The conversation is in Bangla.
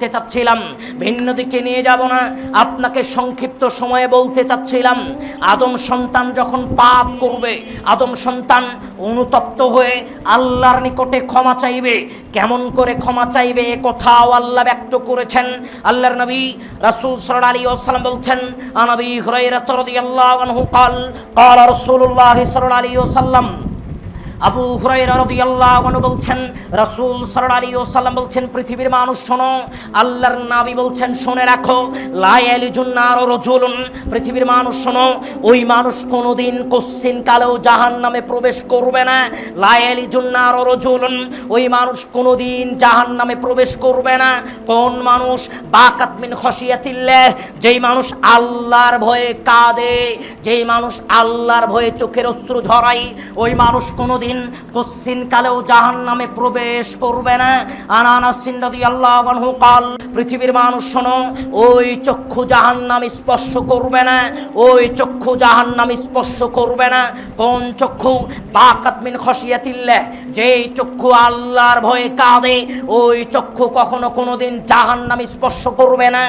করতে চাচ্ছিলাম ভিন্ন দিকে নিয়ে যাব না আপনাকে সংক্ষিপ্ত সময়ে বলতে চাচ্ছিলাম আদম সন্তান যখন পাপ করবে আদম সন্তান অনুতপ্ত হয়ে আল্লাহর নিকটে ক্ষমা চাইবে কেমন করে ক্ষমা চাইবে এ কথাও আল্লাহ ব্যক্ত করেছেন আল্লাহর নবী রাসূল সাল্লাল্লাহু আলাইহি ওয়াসাল্লাম বলছেন আনবী হুরায়রা রাদিয়াল্লাহু আনহু قال قال رسول الله صلى الله عليه وسلم আবু আনহু বলছেন, রাসূল সাল্লাল্লাহু আলাইহি ওয়াসাল্লাম বলছেন, পৃথিবীর মানুষ শোনো, আল্লাহর নবী বলছেন, শুনে রাখো, লা ইয়ালিজুন নার রাজুলুন, পৃথিবীর মানুষ শোনো, ওই মানুষ কোনোদিন কোশ্চিন কালেও জাহান্নামে প্রবেশ করবে না, লা ইয়ালিজুন নার রাজুলুন, ওই মানুষ কোনোদিন জাহান্নামে প্রবেশ করবে না, কোন মানুষ? বাকাত মিন খশিয়াতিল্লাহ, যেই মানুষ আল্লাহর ভয়ে কাঁদে, যেই মানুষ আল্লাহর ভয়ে চোখের অশ্রু ঝরাই ওই মানুষ কোনোদিন কোশ্চিন কালেও জাহান নামে প্রবেশ করবে না। আনানাসিন রাদিয়াল্লাহু আনহু কাল, পৃথিবীর মানুষ শোনো, ওই চক্ষু জাহান নাম স্পর্শ করবে না, ওই চক্ষু জাহান নাম স্পর্শ করবে না। কোন চক্ষু? বাকাত মিন খশিয়াতিল্লাহ, যেই চক্ষু আল্লাহর ভয়ে কাঁদে, ওই চক্ষু কখনো কোনোদিন জাহান নাম স্পর্শ করবে না।